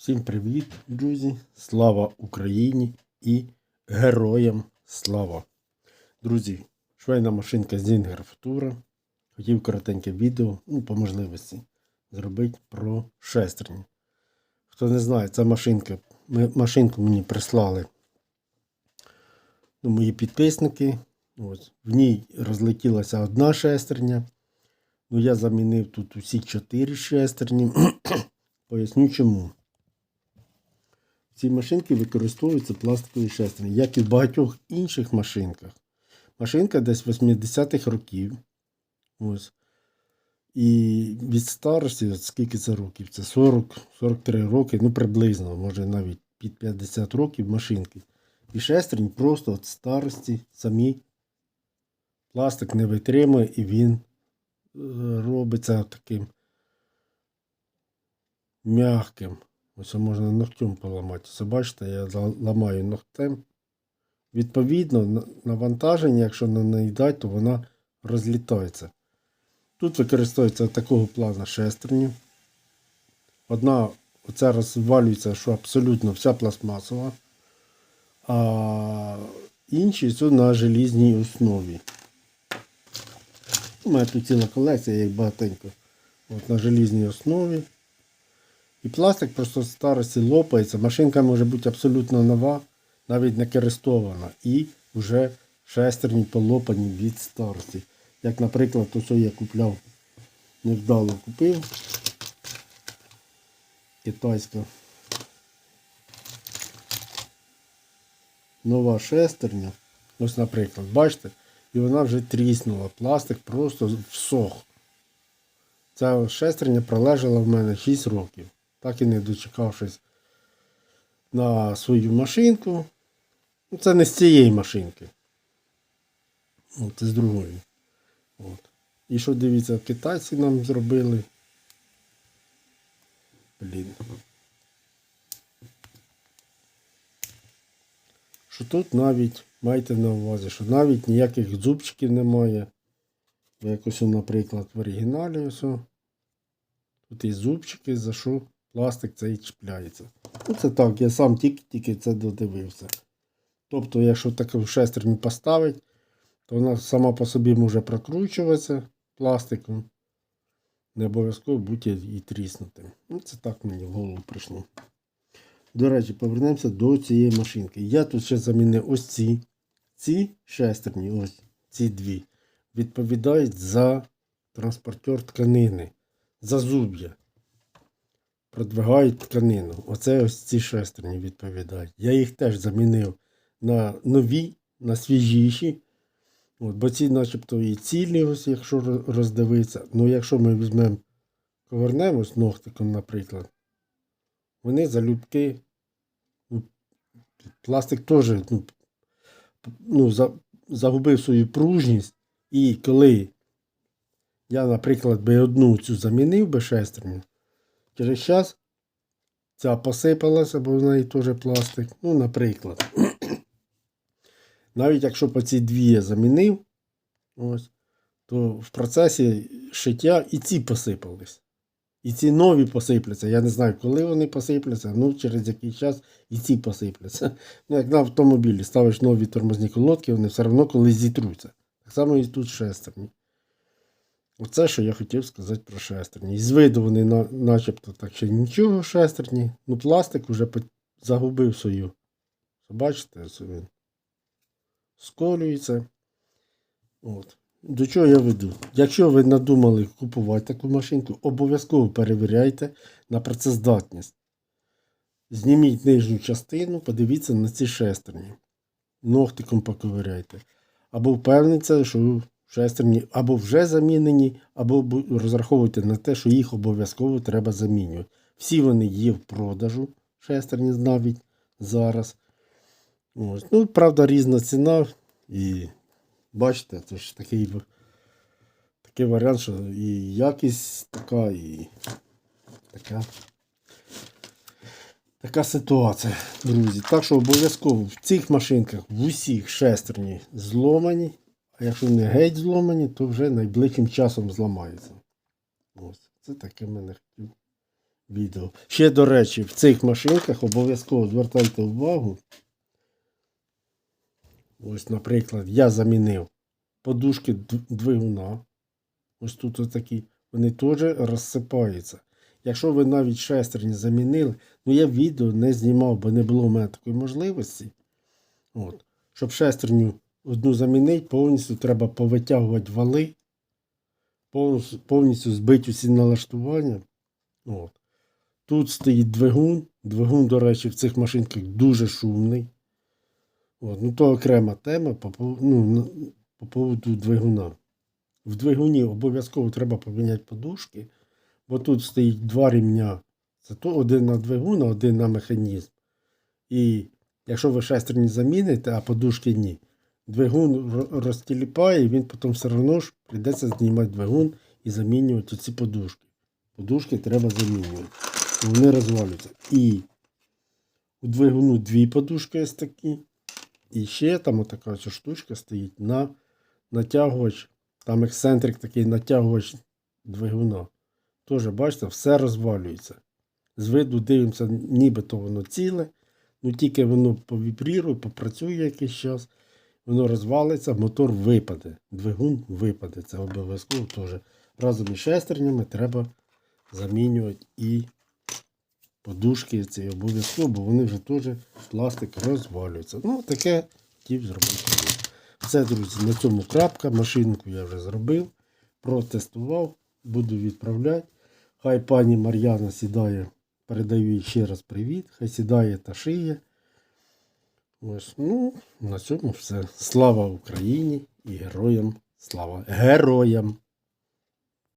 Всім привіт, друзі! Слава Україні і героям слава! Друзі, швейна машинка Zinger Futura. Хотів коротеньке відео, ну, по можливості, зробити про шестерні. Хто не знає, ця машинка, ми, машинку мені прислали ну, мої підписники. Ось, в ній розлетілася одна шестерня. Ну, я замінив тут усі чотири шестерні. Поясню чому. В цій машинці використовуються пластикові шестерні, як і в багатьох інших машинках. Машинка десь 80-х років. Ось. І від старості, от скільки це років? Це 40-43 роки, ну приблизно, може навіть під 50 років машинки. І шестерні просто від старості самі пластик не витримує і він е, робиться таким м'яким. Ось можна ногтем поламати. Це бачите, я ламаю ногтем. Відповідно, навантаження, якщо не наїдать, то вона розлітається. Тут використовується такого плану шестерні. Одна оця розвалюється, що абсолютно вся пластмасова, а інші все на желізній основі. У мене тут ціла колекція, як багатенько. От на желізній основі. І пластик просто з старості лопається. Машинка може бути абсолютно нова, навіть не користована. І вже шестерні полопані від старості. Як, наприклад, то, що я купляв, невдало купив. Китайська. Нова шестерня. Ось, наприклад, бачите? І вона вже тріснула. Пластик просто всох. Ця шестерня пролежала в мене 6 років. Так і не дочекавшись на свою машинку. Ну, це не з цієї машинки. Це з другої. От. І що дивіться, китайці нам зробили. Блін. Що тут навіть майте на увазі, що навіть ніяких зубчиків немає. Як ось, наприклад, в оригіналі ось. Тут і зубчики, за що пластик цей чіпляється. Ну це так, я сам тільки-тільки це додивився. Тобто, якщо таку шестерню поставити, то вона сама по собі може прокручуватися пластиком. Не обов'язково бути і тріснутим. Ну, це так мені в голову прийшло. До речі, повернемося до цієї машинки. Я тут ще замінив ось ці. Ці шестерні, ось ці дві, відповідають за транспортер тканини, за зуб'я. Продвигають тканину. Оце ось ці шестерні відповідають. Я їх теж замінив на нові, на свіжіші. От, бо ці начебто і цілі, ось, якщо роздивитися. Ну, якщо ми візьмемо, повернемось ногтиком, наприклад, вони залюбки. Ну, пластик теж ну, ну, за, загубив свою пружність. І коли я, наприклад, би одну цю замінив би шестерню, через час ця посипалася, бо в неї теж пластик. Ну, наприклад. Навіть якщо по ці дві я замінив, ось, то в процесі шиття і ці посипались. І ці нові посипляться. Я не знаю, коли вони посипляться, ну через який час і ці посипляться. Ну, як на автомобілі ставиш нові тормозні колодки, вони все одно колись зітруться. Так само і тут шестерні. Оце, що я хотів сказати про шестерні. І з виду вони на, начебто так ще нічого шестерні. Ну, пластик вже загубив свою. Бачите, він сколюється. От. До чого я веду? Якщо ви надумали купувати таку машинку, обов'язково перевіряйте на працездатність. Зніміть нижню частину, подивіться на ці шестерні. Ногтиком поковиряйте. Або впевніться, що шестерні або вже замінені, або розраховуйте на те, що їх обов'язково треба замінювати. Всі вони є в продажу, шестерні навіть зараз. Ось. Ну, правда, різна ціна. І бачите, це ж такий, такий варіант, що і якість така, і така. Така ситуація, друзі. Так що обов'язково в цих машинках в усіх шестерні зломані, а якщо не геть зломані, то вже найближчим часом зламаються. Ось. Це таке мене хотів відео. Ще, до речі, в цих машинках обов'язково звертайте увагу. Ось, наприклад, я замінив подушки двигуна. Ось тут отакі. Вони теж розсипаються. Якщо ви навіть шестерні замінили, ну я відео не знімав, бо не було в мене такої можливості. От. Щоб шестерню одну замінити, повністю треба повитягувати вали, повністю, повністю збити усі налаштування. От. Тут стоїть двигун. Двигун, до речі, в цих машинках дуже шумний. От. Ну, то окрема тема по, ну, по поводу двигуна. В двигуні обов'язково треба поміняти подушки, бо тут стоїть два рівня. Це то один на двигун, а один на механізм. І якщо ви шестерні заміните, а подушки ні, двигун розтіліпає, він потім все одно ж прийдеться знімати двигун і замінювати ці подушки. Подушки треба замінювати. Вони розвалюються. І у двигуну дві подушки ось такі. І ще там отака ось штучка стоїть на натягувач. Там ексцентрик такий натягувач двигуна. Теж, бачите, все розвалюється. З виду дивимося, нібито воно ціле. Ну тільки воно повібрірує, попрацює якийсь час, воно розвалиться, мотор випаде. Двигун випаде. Це обов'язково теж. Разом із шестернями треба замінювати і подушки ці обов'язково, бо вони вже теж пластик розвалюється. Ну, таке хотів зробити. Все, друзі, на цьому крапка. Машинку я вже зробив, протестував, буду відправляти. Хай пані Мар'яна сідає, передаю їй ще раз привіт. Хай сідає та шиє. Ось, ну, на цьому все. Слава Україні і героям слава. Героям!